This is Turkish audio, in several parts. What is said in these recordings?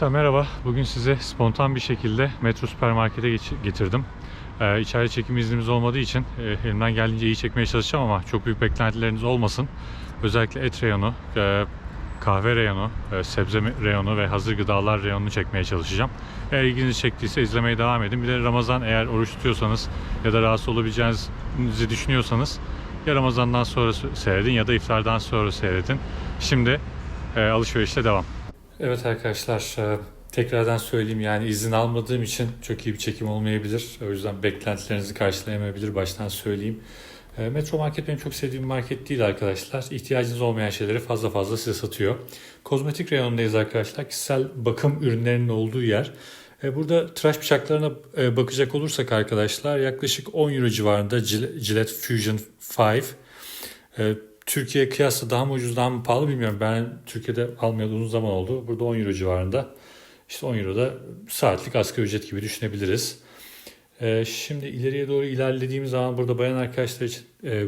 Arkadaşlar merhaba. Bugün size spontan bir şekilde Metro Süpermarket'e getirdim. Ee, içeride çekim iznimiz olmadığı için e, elimden geldiğince iyi çekmeye çalışacağım ama çok büyük beklentileriniz olmasın. Özellikle et reyonu, e, kahve reyonu, e, sebze reyonu ve hazır gıdalar reyonunu çekmeye çalışacağım. Eğer ilginizi çektiyse izlemeye devam edin. Bir de Ramazan eğer oruç tutuyorsanız ya da rahatsız olabileceğinizi düşünüyorsanız ya Ramazan'dan sonra seyredin ya da iftardan sonra seyredin. Şimdi e, alışverişte devam. Evet arkadaşlar e, tekrardan söyleyeyim yani izin almadığım için çok iyi bir çekim olmayabilir. O yüzden beklentilerinizi karşılayamayabilir baştan söyleyeyim. E, Metro Market benim çok sevdiğim market değil arkadaşlar. İhtiyacınız olmayan şeyleri fazla fazla size satıyor. Kozmetik reyonundayız arkadaşlar. Kişisel bakım ürünlerinin olduğu yer. E, Burada tıraş bıçaklarına bakacak olursak arkadaşlar yaklaşık 10 euro civarında Gil- Gillette Fusion 5. Türkiye kıyasla daha mı ucuz daha mı pahalı bilmiyorum. Ben Türkiye'de almayalı uzun zaman oldu. Burada 10 euro civarında. İşte 10 euro da saatlik asgari ücret gibi düşünebiliriz. Ee, şimdi ileriye doğru ilerlediğimiz zaman burada bayan arkadaşlar için e,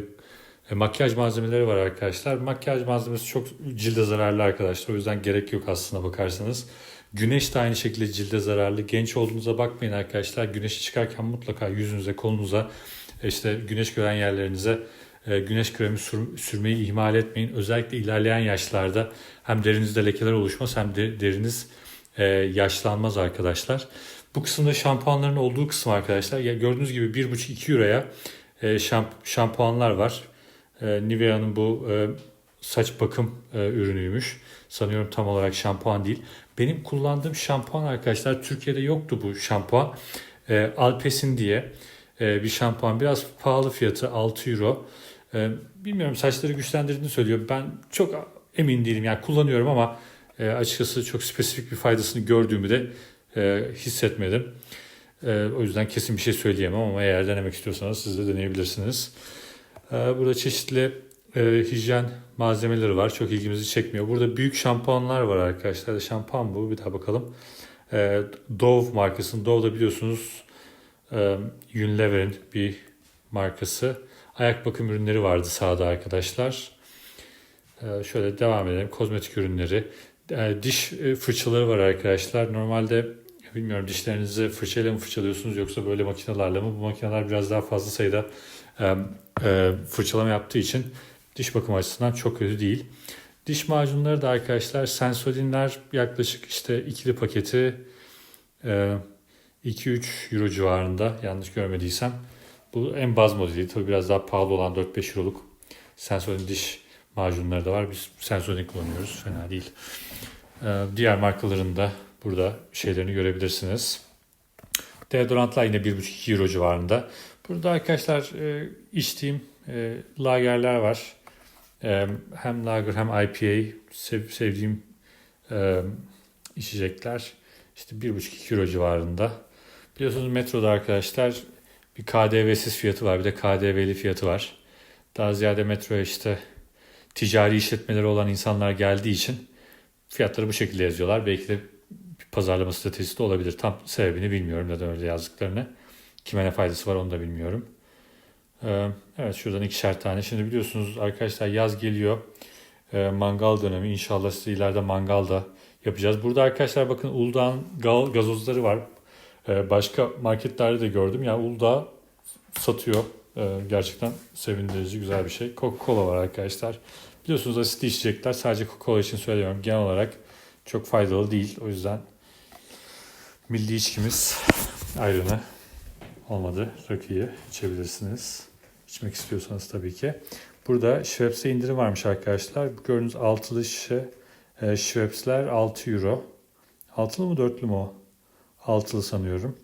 e, makyaj malzemeleri var arkadaşlar. Makyaj malzemesi çok cilde zararlı arkadaşlar. O yüzden gerek yok aslına bakarsanız. Güneş de aynı şekilde cilde zararlı. Genç olduğunuza bakmayın arkadaşlar. Güneşe çıkarken mutlaka yüzünüze, kolunuza, e, işte güneş gören yerlerinize güneş kremi sür- sürmeyi ihmal etmeyin. Özellikle ilerleyen yaşlarda hem derinizde lekeler oluşmaz hem de deriniz e, yaşlanmaz arkadaşlar. Bu kısımda şampuanların olduğu kısım arkadaşlar. Ya gördüğünüz gibi 1,5-2 euroya e, şamp- şampuanlar var. E, Nivea'nın bu e, saç bakım e, ürünüymüş. Sanıyorum tam olarak şampuan değil. Benim kullandığım şampuan arkadaşlar Türkiye'de yoktu bu şampuan. E, Alpes'in diye e, bir şampuan. Biraz pahalı fiyatı 6 euro. E, bilmiyorum saçları güçlendirdiğini söylüyor. Ben çok emin değilim. Yani kullanıyorum ama e, açıkçası çok spesifik bir faydasını gördüğümü de e, hissetmedim. E, o yüzden kesin bir şey söyleyemem ama eğer denemek istiyorsanız siz de deneyebilirsiniz. Burada çeşitli hijyen malzemeleri var. Çok ilgimizi çekmiyor. Burada büyük şampuanlar var arkadaşlar. Şampuan bu. Bir daha bakalım. Dove markasının. Dove da biliyorsunuz e, Unilever'in bir markası. Ayak bakım ürünleri vardı sağda arkadaşlar. E, şöyle devam edelim. Kozmetik ürünleri. E, diş e, fırçaları var arkadaşlar. Normalde bilmiyorum dişlerinizi fırçayla mı fırçalıyorsunuz yoksa böyle makinelerle mi? Bu makineler biraz daha fazla sayıda e, e, fırçalama yaptığı için diş bakım açısından çok kötü değil. Diş macunları da arkadaşlar Sensodyne'ler yaklaşık işte ikili paketi e, 2-3 euro civarında yanlış görmediysem. Bu en baz modeli. Tabii biraz daha pahalı olan 4-5 euroluk Sensodyne diş macunları da var. Biz Sensodyne kullanıyoruz. Fena değil. Ee, diğer markaların da burada şeylerini görebilirsiniz. Deodorantlar yine 1,5-2 euro civarında. Burada arkadaşlar e, içtiğim e, lagerler var. E, hem lager hem IPA sev, sevdiğim e, içecekler. İşte 1,5-2 euro civarında. Biliyorsunuz metroda arkadaşlar bir KDV'siz fiyatı var bir de KDV'li fiyatı var. Daha ziyade metroya işte ticari işletmeleri olan insanlar geldiği için fiyatları bu şekilde yazıyorlar. Belki de bir pazarlama stratejisi de olabilir. Tam sebebini bilmiyorum neden öyle yazdıklarını. Kime ne faydası var onu da bilmiyorum. Ee, evet şuradan ikişer tane. Şimdi biliyorsunuz arkadaşlar yaz geliyor. Ee, mangal dönemi. İnşallah size ileride mangal da yapacağız. Burada arkadaşlar bakın Uludağ'ın gazozları var. Ee, başka marketlerde de gördüm. Yani Uludağ satıyor. Ee, gerçekten sevindirici güzel bir şey. Coca-Cola var arkadaşlar. Biliyorsunuz asitli içecekler sadece Coca-Cola için söylüyorum. Genel olarak çok faydalı değil. O yüzden milli içkimiz ayrını olmadı. Rakıyı içebilirsiniz. İçmek istiyorsanız tabii ki. Burada Schweppes'e indirim varmış arkadaşlar. Gördüğünüz altılı şişe e, Schweppes'ler 6 euro. Altılı mı dörtlü mü o? Altılı sanıyorum.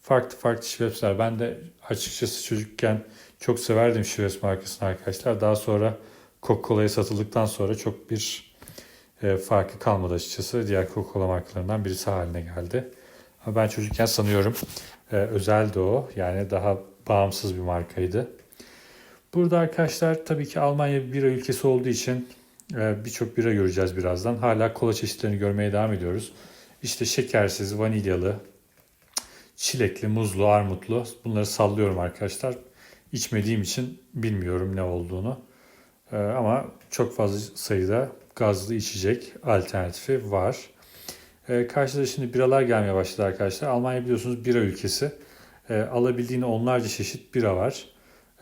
Farklı farklı Schweppes'ler. Ben de açıkçası çocukken çok severdim Schweppes markasını arkadaşlar. Daha sonra Coca-Cola'ya satıldıktan sonra çok bir e, farkı kalmadı açıkçası. Diğer Coca-Cola markalarından birisi haline geldi. Ama ben çocukken sanıyorum e, özeldi o. Yani daha bağımsız bir markaydı. Burada arkadaşlar tabii ki Almanya bir bira ülkesi olduğu için e, birçok bira göreceğiz birazdan. Hala kola çeşitlerini görmeye devam ediyoruz. İşte şekersiz, vanilyalı, çilekli, muzlu, armutlu. Bunları sallıyorum arkadaşlar. İçmediğim için bilmiyorum ne olduğunu. Ee, ama çok fazla sayıda gazlı içecek alternatifi var. E, karşıda şimdi biralar gelmeye başladı arkadaşlar. Almanya biliyorsunuz bira ülkesi. E, alabildiğine onlarca çeşit bira var.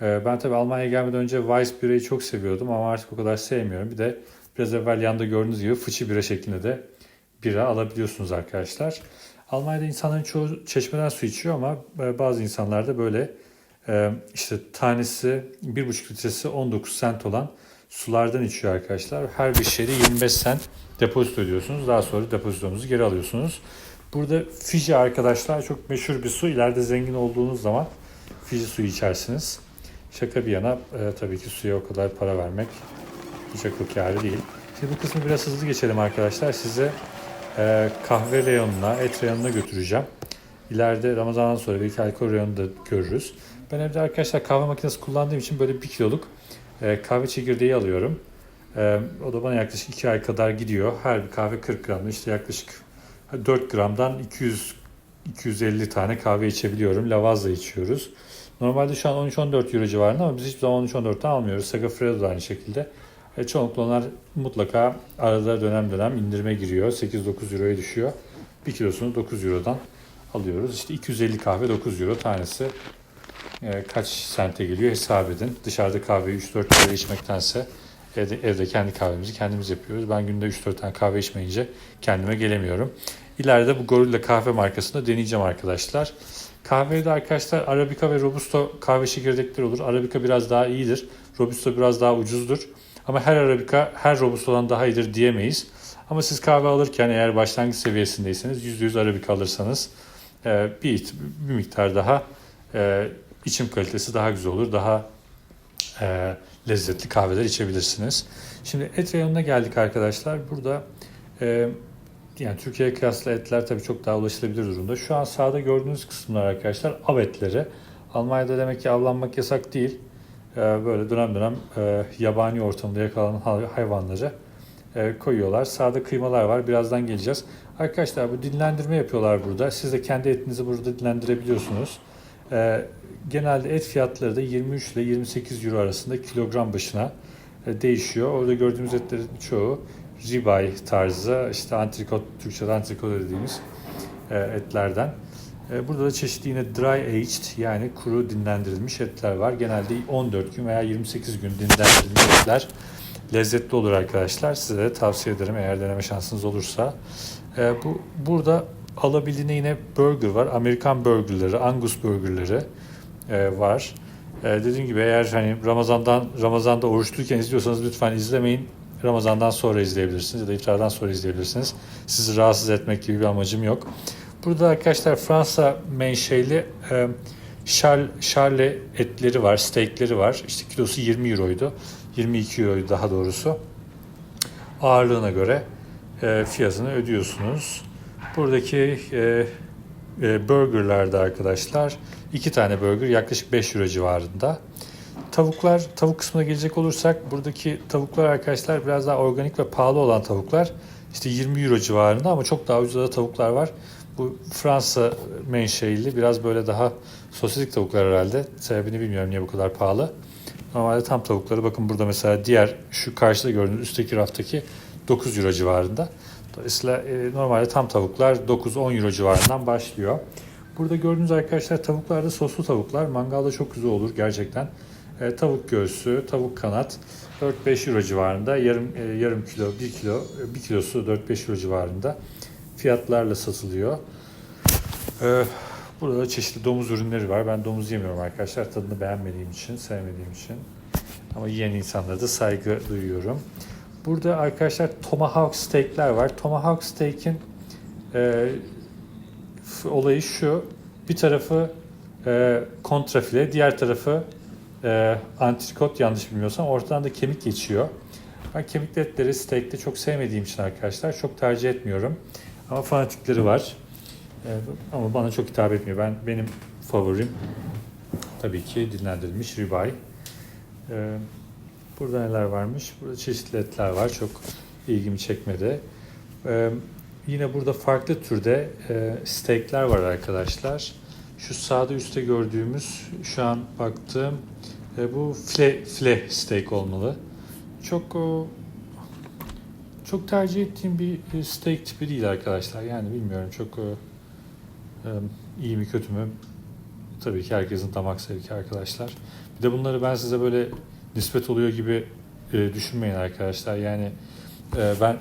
E, ben tabii Almanya'ya gelmeden önce Weiss birayı çok seviyordum ama artık o kadar sevmiyorum. Bir de biraz evvel yanda gördüğünüz gibi fıçı bira şeklinde de bira alabiliyorsunuz arkadaşlar. Almanya'da insanların çoğu çeşmeden su içiyor ama e, bazı insanlar da böyle e, işte tanesi 1,5 litresi 19 sent olan sulardan içiyor arkadaşlar. Her bir şeyde 25 sent depozito ödüyorsunuz. Daha sonra depozitonuzu geri alıyorsunuz. Burada Fiji arkadaşlar çok meşhur bir su. İleride zengin olduğunuz zaman Fiji suyu içersiniz. Şaka bir yana e, tabii ki suya o kadar para vermek hiç akıl kârı değil. Şimdi bu kısmı biraz hızlı geçelim arkadaşlar. Size e, kahve reyonuna, et reyonuna götüreceğim. İleride Ramazan'dan sonra belki alkol reyonunu da görürüz. Ben evde arkadaşlar kahve makinesi kullandığım için böyle bir kiloluk e, kahve çekirdeği alıyorum. E, o da bana yaklaşık 2 ay kadar gidiyor. Her bir kahve 40 gramda işte yaklaşık 4 gramdan 200 250 tane kahve içebiliyorum. Lavazza içiyoruz. Normalde şu an 13-14 euro civarında ama biz hiçbir zaman 13-14'ten almıyoruz. Sagafredo da aynı şekilde. E, çoğunlukla mutlaka arada dönem dönem indirime giriyor. 8-9 euroya düşüyor. 1 kilosunu 9 eurodan alıyoruz. İşte 250 kahve 9 euro tanesi. E, kaç sente geliyor hesap edin. Dışarıda kahveyi 3-4 liraya içmektense evde, evde kendi kahvemizi kendimiz yapıyoruz. Ben günde 3-4 tane kahve içmeyince kendime gelemiyorum. İleride bu Gorilla kahve markasını deneyeceğim arkadaşlar. Kahvede arkadaşlar Arabica ve Robusto kahve çekirdekleri olur. Arabica biraz daha iyidir. Robusto biraz daha ucuzdur. Ama her Arabica her Robusto'dan daha iyidir diyemeyiz. Ama siz kahve alırken eğer başlangıç seviyesindeyseniz %100 Arabica alırsanız e, bir, bir miktar daha e, içim kalitesi daha güzel olur. Daha e, lezzetli kahveler içebilirsiniz. Şimdi et reyonuna geldik arkadaşlar. Burada yani Türkiye'ye kıyasla etler tabii çok daha ulaşılabilir durumda. Şu an sağda gördüğünüz kısımlar arkadaşlar av etleri. Almanya'da demek ki avlanmak yasak değil. Ee, böyle dönem dönem e, yabani ortamda yakalanan hay- hayvanları e, koyuyorlar. Sağda kıymalar var. Birazdan geleceğiz. Arkadaşlar bu dinlendirme yapıyorlar burada. Siz de kendi etinizi burada dinlendirebiliyorsunuz. Genelde et fiyatları da 23 ile 28 euro arasında kilogram başına e, değişiyor. Orada gördüğümüz etlerin çoğu ribeye tarzı, işte antrikot, Türkçe'de antrikot dediğimiz e, etlerden. E, Burada da çeşitli yine dry aged yani kuru dinlendirilmiş etler var. Genelde 14 gün veya 28 gün dinlendirilmiş etler lezzetli olur arkadaşlar. Size de tavsiye ederim eğer deneme şansınız olursa. E, bu Burada alabildiğine yine burger var. Amerikan burgerleri, Angus burgerleri e, var. Dediğim gibi eğer hani Ramazan'dan Ramazan'da oruçluyken izliyorsanız lütfen izlemeyin. Ramazan'dan sonra izleyebilirsiniz ya da iftardan sonra izleyebilirsiniz. Sizi rahatsız etmek gibi bir amacım yok. Burada arkadaşlar Fransa menşeli e, şar, şarle etleri var, steakleri var. İşte kilosu 20 euroydu. 22 euroydu daha doğrusu. Ağırlığına göre e, fiyatını ödüyorsunuz. Buradaki e, e, burgerlerde arkadaşlar iki tane burger yaklaşık 5 euro civarında. Tavuklar, tavuk kısmına gelecek olursak buradaki tavuklar arkadaşlar biraz daha organik ve pahalı olan tavuklar. İşte 20 euro civarında ama çok daha ucuz da tavuklar var. Bu Fransa menşeili biraz böyle daha sosyetik tavuklar herhalde. Sebebini bilmiyorum niye bu kadar pahalı. Normalde tam tavukları bakın burada mesela diğer şu karşıda gördüğünüz üstteki raftaki 9 euro civarında. Dolayısıyla e, normalde tam tavuklar 9-10 euro civarından başlıyor. Burada gördüğünüz arkadaşlar tavuklar da soslu tavuklar. Mangalda çok güzel olur gerçekten. E, tavuk göğsü, tavuk kanat 4-5 euro civarında. Yarım e, yarım kilo, 1 kilo, 1 kilosu 4-5 euro civarında fiyatlarla satılıyor. E, burada da çeşitli domuz ürünleri var. Ben domuz yemiyorum arkadaşlar. Tadını beğenmediğim için, sevmediğim için. Ama yiyen insanlara da saygı duyuyorum. Burada arkadaşlar tomahawk steakler var. Tomahawk steak'in e, olayı şu. Bir tarafı e, kontrafile, diğer tarafı e, antrikot yanlış bilmiyorsam. Ortadan da kemik geçiyor. Ben kemikli etleri steak'te çok sevmediğim için arkadaşlar çok tercih etmiyorum. Ama fanatikleri var. E, ama bana çok hitap etmiyor. Ben benim favorim tabii ki dinlendirilmiş ribeye. E, Burada neler varmış? Burada çeşitli etler var. Çok ilgimi çekmedi. Ee, yine burada farklı türde e, steakler var arkadaşlar. Şu sağda üstte gördüğümüz, şu an baktığım e, bu file, file steak olmalı. Çok çok tercih ettiğim bir e, steak tipi değil arkadaşlar. Yani bilmiyorum çok e, e, iyi mi kötü mü? Tabii ki herkesin damak zevki arkadaşlar. Bir de bunları ben size böyle nispet oluyor gibi düşünmeyin arkadaşlar. Yani ben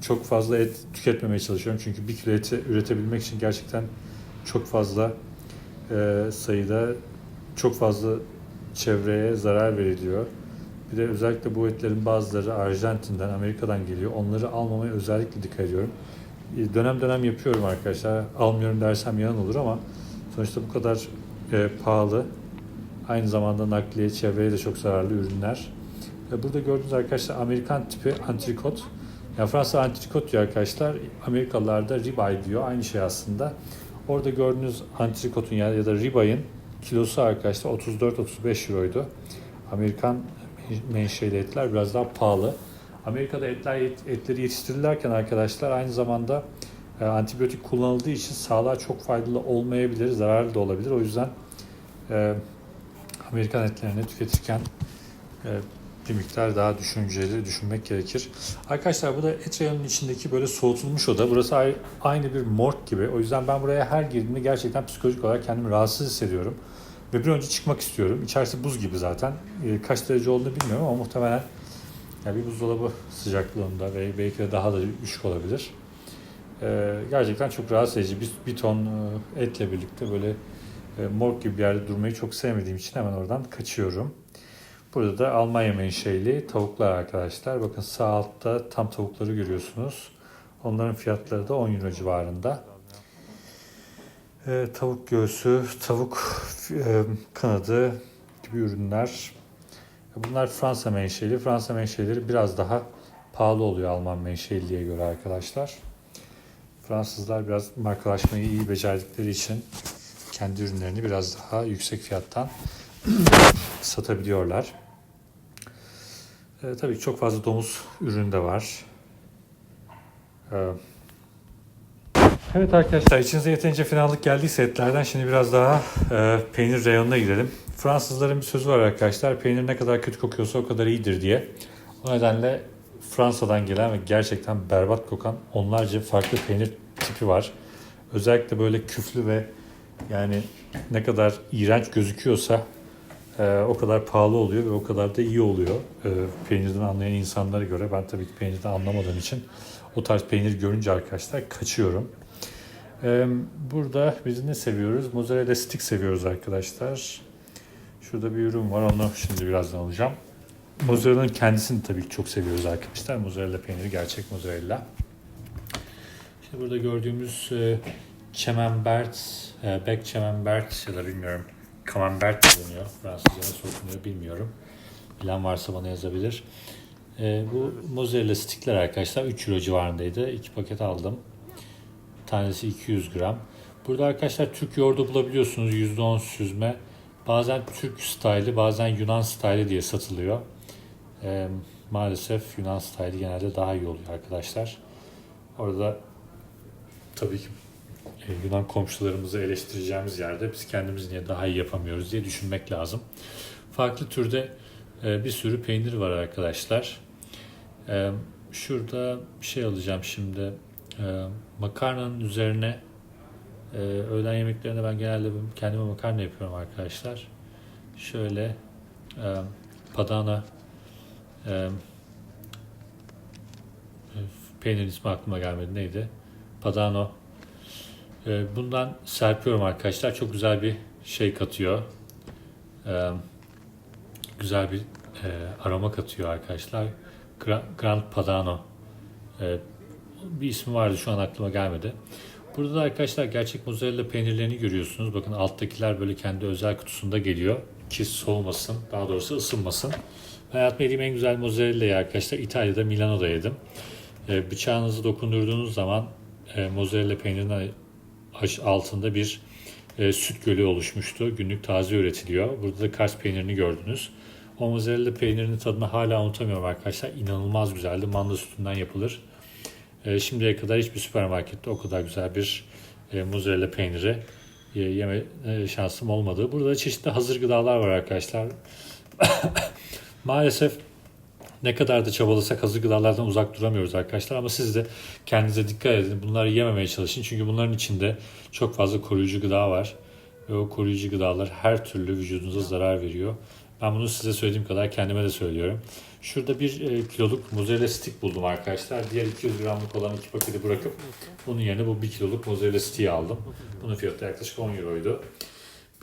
çok fazla et tüketmemeye çalışıyorum. Çünkü bir kilo eti üretebilmek için gerçekten çok fazla sayıda çok fazla çevreye zarar veriliyor. Bir de özellikle bu etlerin bazıları Arjantin'den, Amerika'dan geliyor. Onları almamaya özellikle dikkat ediyorum. E, Dönem dönem yapıyorum arkadaşlar. Almıyorum dersem yalan olur ama sonuçta bu kadar e, pahalı. Aynı zamanda nakliye, çevreye de çok zararlı ürünler. E, Burada gördüğünüz arkadaşlar Amerikan tipi antrikot. Yani Fransa antrikot diyor arkadaşlar. Amerikalılar da ribeye diyor. Aynı şey aslında. Orada gördüğünüz antrikotun ya, ya da ribayın kilosu arkadaşlar 34-35 euroydu. Amerikan menşeli etler biraz daha pahalı. Amerika'da etler etleri yetiştirilirken arkadaşlar aynı zamanda e, antibiyotik kullanıldığı için sağlığa çok faydalı olmayabilir, zararlı da olabilir. O yüzden e, Amerikan etlerini tüketirken e, bir miktar daha düşünceli düşünmek gerekir. Arkadaşlar bu da et reyonunun içindeki böyle soğutulmuş oda. Burası ay- aynı bir morg gibi. O yüzden ben buraya her girdiğimde gerçekten psikolojik olarak kendimi rahatsız hissediyorum. Ve bir önce çıkmak istiyorum. İçerisi buz gibi zaten. E, kaç derece olduğunu bilmiyorum ama muhtemelen ya bir buzdolabı sıcaklığında ve belki de daha da düşük olabilir. E, gerçekten çok rahatsız edici. Bir, bir ton e, etle birlikte böyle e, morg gibi bir yerde durmayı çok sevmediğim için hemen oradan kaçıyorum. Burada da Almanya menşeli tavuklar arkadaşlar. Bakın sağ altta tam tavukları görüyorsunuz. Onların fiyatları da 10 euro civarında. Ee, tavuk göğsü, tavuk e, kanadı gibi ürünler. Bunlar Fransa menşeli. Fransa menşeleri biraz daha pahalı oluyor Alman menşeliye göre arkadaşlar. Fransızlar biraz markalaşmayı iyi becerdikleri için kendi ürünlerini biraz daha yüksek fiyattan satabiliyorlar. Ee, tabii çok fazla domuz ürünü de var. Ee, evet arkadaşlar içinize yeterince fenalık geldiyse etlerden şimdi biraz daha e, peynir reyonuna gidelim. Fransızların bir sözü var arkadaşlar. Peynir ne kadar kötü kokuyorsa o kadar iyidir diye. O nedenle Fransa'dan gelen ve gerçekten berbat kokan onlarca farklı peynir tipi var. Özellikle böyle küflü ve yani ne kadar iğrenç gözüküyorsa e, o kadar pahalı oluyor ve o kadar da iyi oluyor. E, peynirden anlayan insanlara göre ben tabii ki peynirden anlamadığım için o tarz peynir görünce arkadaşlar kaçıyorum. Burada biz ne seviyoruz? Mozzarella stick seviyoruz arkadaşlar. Şurada bir ürün var onu şimdi birazdan alacağım. Mozzarella'nın kendisini tabii çok seviyoruz arkadaşlar. Mozzarella peyniri gerçek mozzarella. Şimdi burada gördüğümüz Camembert, e, Beck Camembert ya da bilmiyorum Camembert deniyor. Fransızca nasıl okunuyor bilmiyorum. Bilen varsa bana yazabilir. E, bu mozzarella stickler arkadaşlar 3 euro civarındaydı. 2 paket aldım. Tanesi 200 gram. Burada arkadaşlar Türk yoğurdu bulabiliyorsunuz. %10 süzme. Bazen Türk style'ı bazen Yunan style'ı diye satılıyor. E, maalesef Yunan style'ı genelde daha iyi oluyor arkadaşlar. Orada tabii ki e, Yunan komşularımızı eleştireceğimiz yerde biz kendimiz niye daha iyi yapamıyoruz diye düşünmek lazım. Farklı türde e, bir sürü peynir var arkadaşlar. E, Şurada bir şey alacağım şimdi. Makarnanın üzerine öğlen yemeklerinde ben genelde kendime makarna yapıyorum arkadaşlar. Şöyle padana peynir ismi aklıma gelmedi neydi? Padano ee, Bundan serpiyorum arkadaşlar. Çok güzel bir şey katıyor. Ee, Güzel bir e, aroma katıyor arkadaşlar. Gra- Grand Padano. Ee, Bir ismi vardı şu an aklıma gelmedi. Burada da arkadaşlar gerçek mozzarella peynirlerini görüyorsunuz. Bakın alttakiler böyle kendi özel kutusunda geliyor. Ki soğumasın, daha doğrusu ısınmasın. Hayatımda yediğim en güzel mozzarella'yı arkadaşlar İtalya'da Milano'da yedim. Ee, Bıçağınızı dokundurduğunuz zaman e, mozzarella peynirinden aş- altında bir e, süt gölü oluşmuştu. Günlük taze üretiliyor. Burada da Kars peynirini gördünüz. O mozzarella peynirinin tadını hala unutamıyorum arkadaşlar. İnanılmaz güzeldi. Manda sütünden yapılır. E, şimdiye kadar hiçbir süpermarkette o kadar güzel bir e, mozzarella peyniri e, yeme e, şansım olmadı. Burada çeşitli hazır gıdalar var arkadaşlar. Maalesef Ne kadar da çabalasak hazır gıdalardan uzak duramıyoruz arkadaşlar ama siz de kendinize dikkat edin. Bunları yememeye çalışın. Çünkü bunların içinde çok fazla koruyucu gıda var. Ve o koruyucu gıdalar her türlü vücudunuza zarar veriyor. Ben bunu size söylediğim kadar kendime de söylüyorum. Şurada bir e, kiloluk mozzarella stick buldum arkadaşlar. Diğer 200 gramlık olan iki paketi bırakıp bunun yerine bu 1 kiloluk mozzarella stick'i aldım. Bunun fiyatı yaklaşık 10 euroydu.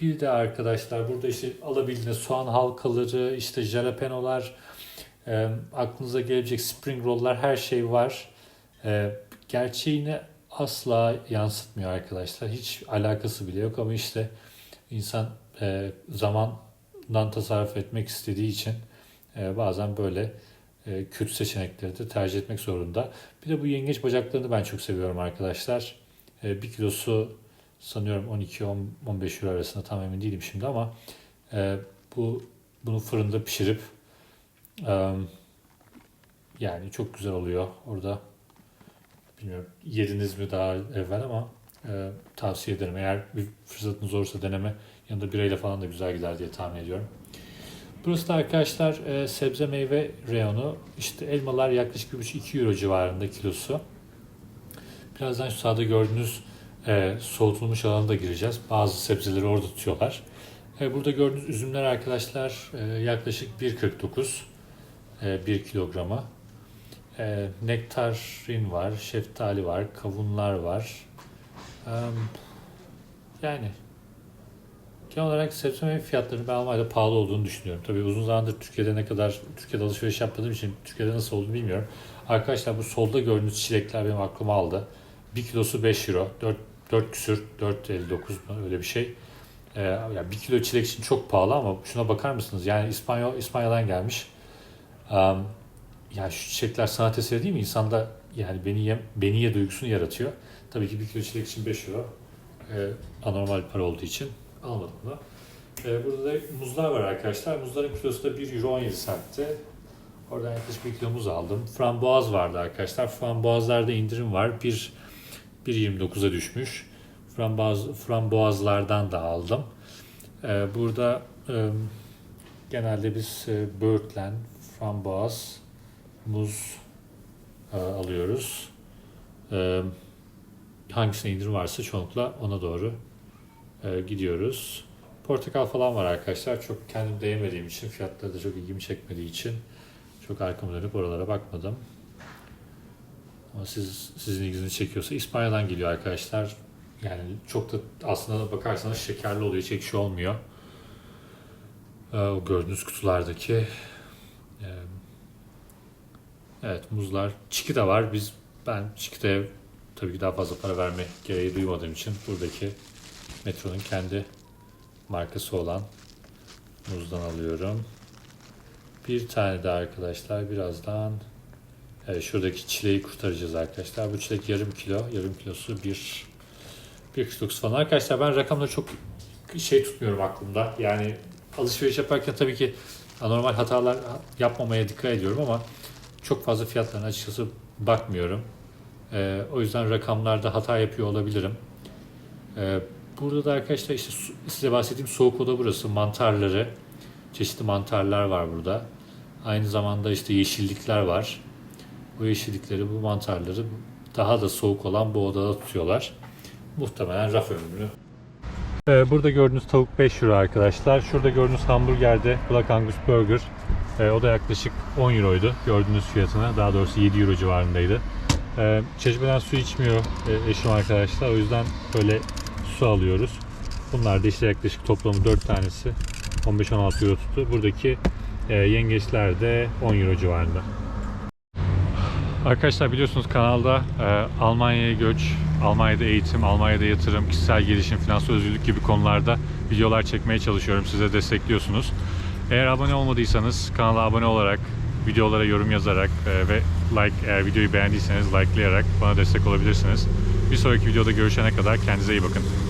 Bir de arkadaşlar burada işte alabildiğiniz soğan halkaları, işte jalapenolar, e, aklınıza gelebilecek spring roll'lar her şey var. E, gerçeğini asla yansıtmıyor arkadaşlar. Hiç alakası bile yok ama işte insan e, zamandan tasarruf etmek istediği için e, bazen böyle e, kötü seçenekleri de tercih etmek zorunda. Bir de bu yengeç bacaklarını ben çok seviyorum arkadaşlar. E, bir kilosu sanıyorum 12-15 euro arasında tam emin değilim şimdi ama bu bunu fırında pişirip yani çok güzel oluyor orada. Bilmiyorum yediniz mi daha evvel ama tavsiye ederim. Eğer bir fırsatınız olursa deneme yanında birayla falan da güzel gider diye tahmin ediyorum. Burası da arkadaşlar e, sebze meyve reyonu. İşte elmalar yaklaşık 1,5-2 euro civarında kilosu. Birazdan şu sağda gördüğünüz e, soğutulmuş alana da gireceğiz. Bazı sebzeleri orada tutuyorlar. E, burada gördüğünüz üzümler arkadaşlar e, yaklaşık 1.49 e, 1 kilograma. E, nektarin var, şeftali var, kavunlar var. E, yani genel olarak sebze meyve fiyatlarının ben Almanya'da pahalı olduğunu düşünüyorum. Tabii uzun zamandır Türkiye'de ne kadar Türkiye'de alışveriş yapmadığım için Türkiye'de nasıl olduğunu bilmiyorum. Arkadaşlar bu solda gördüğünüz çilekler benim aklıma aldı. 1 kilosu 5 euro. 4, 4 küsür, 4.59 mu öyle bir şey. Ee, yani 1 kilo çilek için çok pahalı ama şuna bakar mısınız? Yani İspanyol, İspanya'dan gelmiş. Um, yani şu çiçekler sanat eseri değil mi? İnsanda yani beni ye, beni ye duygusunu yaratıyor. Tabii ki 1 kilo çilek için 5 euro. Ee, anormal para olduğu için almadım bunu. Ee, burada da muzlar var arkadaşlar. Muzların kilosu da 1 euro 17 centti. Oradan yaklaşık 1 kilo muz aldım. Frambuaz vardı arkadaşlar. Frambuazlarda indirim var. 1 1.29'a düşmüş. Frambuaz, frambuazlardan da aldım. Ee, burada e, genelde biz e, böğürtlen, frambuaz, muz e, alıyoruz. E, hangisine indirim varsa çoğunlukla ona doğru e, gidiyoruz. Portakal falan var arkadaşlar. Çok kendim de yemediğim için, fiyatları da çok ilgimi çekmediği için çok arkamı dönüp oralara bakmadım. Ama siz sizin ilginizi çekiyorsa İspanya'dan geliyor arkadaşlar. Yani çok da aslında bakarsanız şekerli oluyor, hiç ekşi olmuyor. Ee, o gördüğünüz kutulardaki. Ee, evet muzlar. Çiki de var. Biz ben çikiteye tabii ki daha fazla para verme gereği duymadığım için buradaki Metro'nun kendi markası olan muzdan alıyorum. Bir tane daha arkadaşlar birazdan Evet, şuradaki çileği kurtaracağız arkadaşlar. Bu çilek yarım kilo. Yarım kilosu bir 1.49 falan. Arkadaşlar ben rakamları çok şey tutmuyorum aklımda. Yani alışveriş yaparken tabii ki anormal hatalar yapmamaya dikkat ediyorum ama çok fazla fiyatlarına açıkçası bakmıyorum. Ee, o yüzden rakamlarda hata yapıyor olabilirim. Ee, burada da arkadaşlar işte size bahsettiğim soğuk oda burası. Mantarları, çeşitli mantarlar var burada. Aynı zamanda işte yeşillikler var. Bu yeşillikleri, bu mantarları daha da soğuk olan bu odada tutuyorlar. Muhtemelen raf ömrünü. Ee, burada gördüğünüz tavuk 5 euro arkadaşlar. Şurada gördüğünüz hamburgerde Black Angus Burger. Ee, o da yaklaşık 10 euroydu gördüğünüz fiyatına. Daha doğrusu 7 euro civarındaydı. Ee, çeşmeden su içmiyor e, eşim arkadaşlar. O yüzden böyle su alıyoruz. Bunlar da işte yaklaşık toplamı 4 tanesi 15-16 euro tuttu. Buradaki e, yengeçler de 10 euro civarında. Arkadaşlar biliyorsunuz kanalda e, Almanya'ya göç, Almanya'da eğitim, Almanya'da yatırım, kişisel gelişim, finansal özgürlük gibi konularda videolar çekmeye çalışıyorum. Size destekliyorsunuz. Eğer abone olmadıysanız kanala abone olarak, videolara yorum yazarak e, ve like eğer videoyu beğendiyseniz likelayarak bana destek olabilirsiniz. Bir sonraki videoda görüşene kadar kendinize iyi bakın.